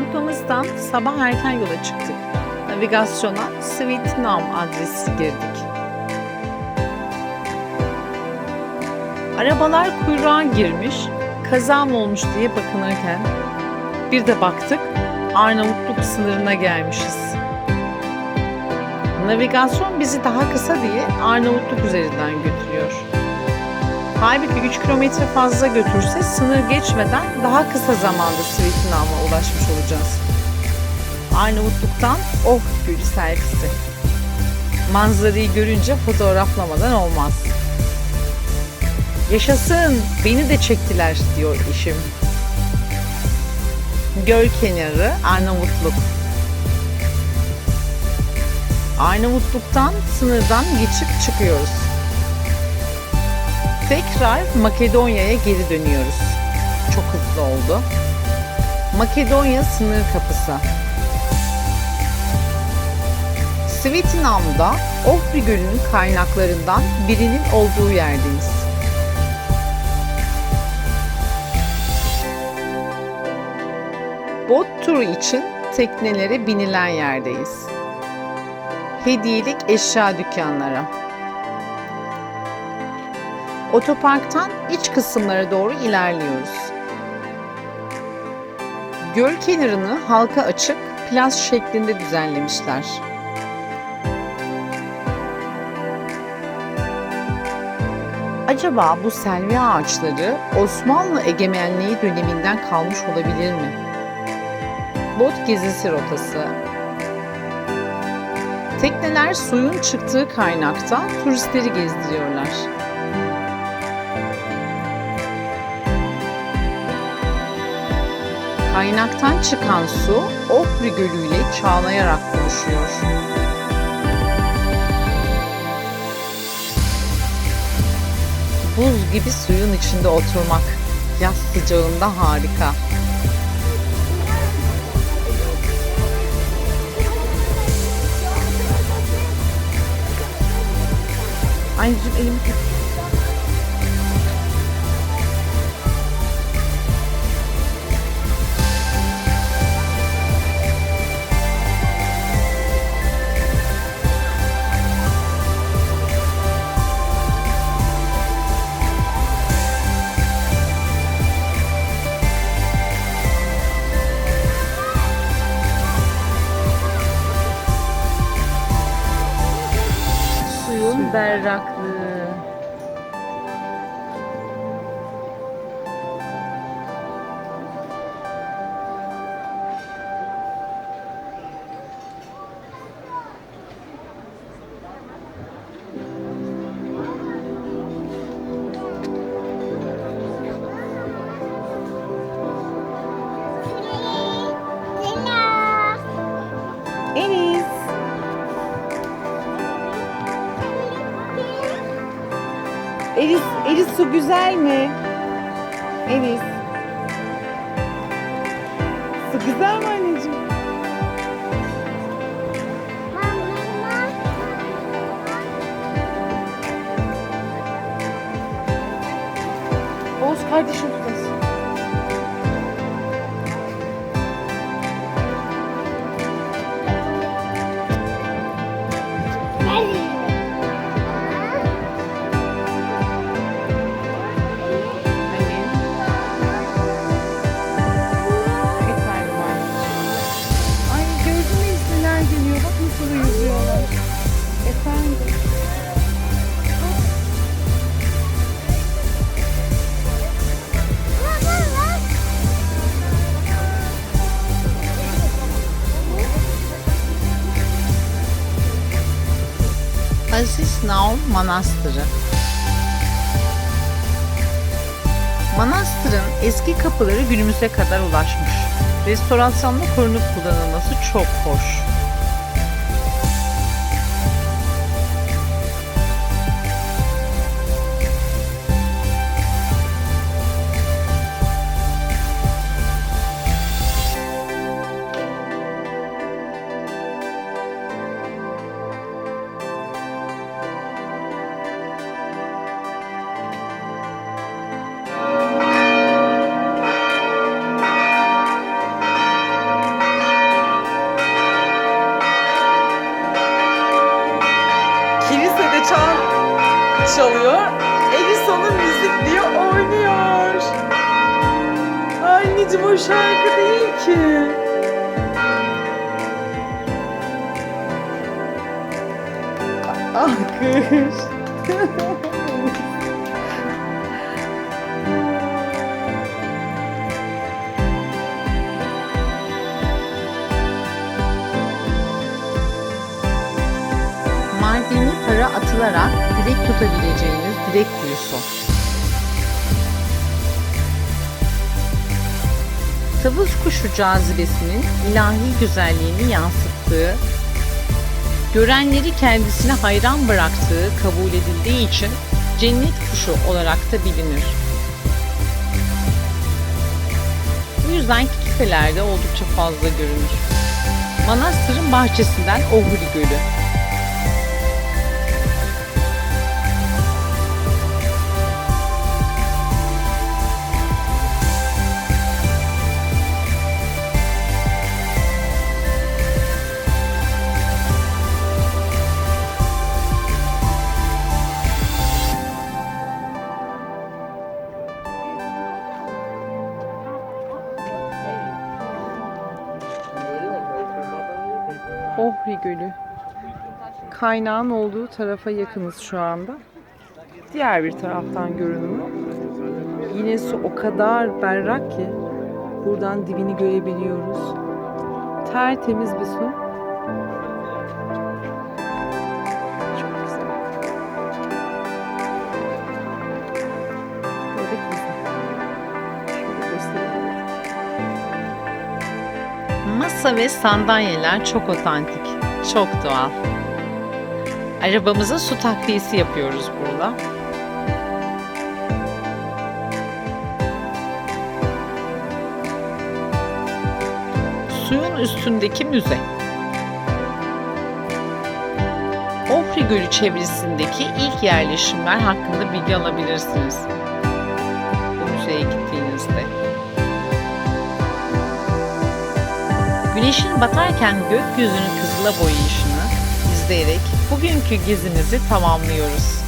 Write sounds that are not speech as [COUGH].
Kampımızdan sabah erken yola çıktık. Navigasyona Sweet Nam adresi girdik. Arabalar kuyruğa girmiş, kaza mı olmuş diye bakınırken bir de baktık Arnavutluk sınırına gelmişiz. Navigasyon bizi daha kısa diye Arnavutluk üzerinden götürüyor. Halbuki 3 kilometre fazla götürse sınır geçmeden daha kısa zamanda Svietnam'a ulaşmış olacağız. Arnavutluk'tan Oh Gölü selfisi. Manzarayı görünce fotoğraflamadan olmaz. Yaşasın, beni de çektiler diyor eşim. Göl kenarı Arnavutluk. Arnavutluk'tan sınırdan geçip çıkıyoruz. Tekrar Makedonya'ya geri dönüyoruz. Çok hızlı oldu. Makedonya sınır kapısı. Svetinam'da Ohri Gölü'nün kaynaklarından birinin olduğu yerdeyiz. Bot turu için teknelere binilen yerdeyiz. Hediyelik eşya dükkanları. Otoparktan iç kısımlara doğru ilerliyoruz. Göl kenarını halka açık plaj şeklinde düzenlemişler. Acaba bu selvi ağaçları Osmanlı egemenliği döneminden kalmış olabilir mi? Bot gezisi rotası. Tekneler suyun çıktığı kaynakta turistleri gezdiriyorlar. Kaynaktan çıkan su Ohri Gölü ile çağlayarak buluşuyor. Buz gibi suyun içinde oturmak yaz sıcağında harika. Anneciğim elimi Suyun berraklığı. Elis, Elis su güzel mi? Elis. Su güzel mi anneciğim? Oğuz kardeşim Aziz Naum Manastırı Manastırın eski kapıları günümüze kadar ulaşmış. Restorasyonda korunup kullanılması çok hoş. çalıyor. Elisa'nın müzik diye oynuyor. Anneciğim o şarkı değil ki. Alkış. [LAUGHS] para atılarak dilek tutabileceğiniz dilek kuyusu. Tavus kuşu cazibesinin ilahi güzelliğini yansıttığı, görenleri kendisine hayran bıraktığı kabul edildiği için cennet kuşu olarak da bilinir. Bu yüzden kiliselerde oldukça fazla görünür. Manastırın bahçesinden Ohri Gölü. Ohri Gölü. Kaynağın olduğu tarafa yakınız şu anda. Diğer bir taraftan görünümü. Yine su o kadar berrak ki buradan dibini görebiliyoruz. Tertemiz bir su. Masa ve sandalyeler çok otantik, çok doğal. Arabamıza su takviyesi yapıyoruz burada. Suyun üstündeki müze. Ohri Gölü çevresindeki ilk yerleşimler hakkında bilgi alabilirsiniz. Güneşin batarken gökyüzünün kızıla boyayışını izleyerek bugünkü gezimizi tamamlıyoruz.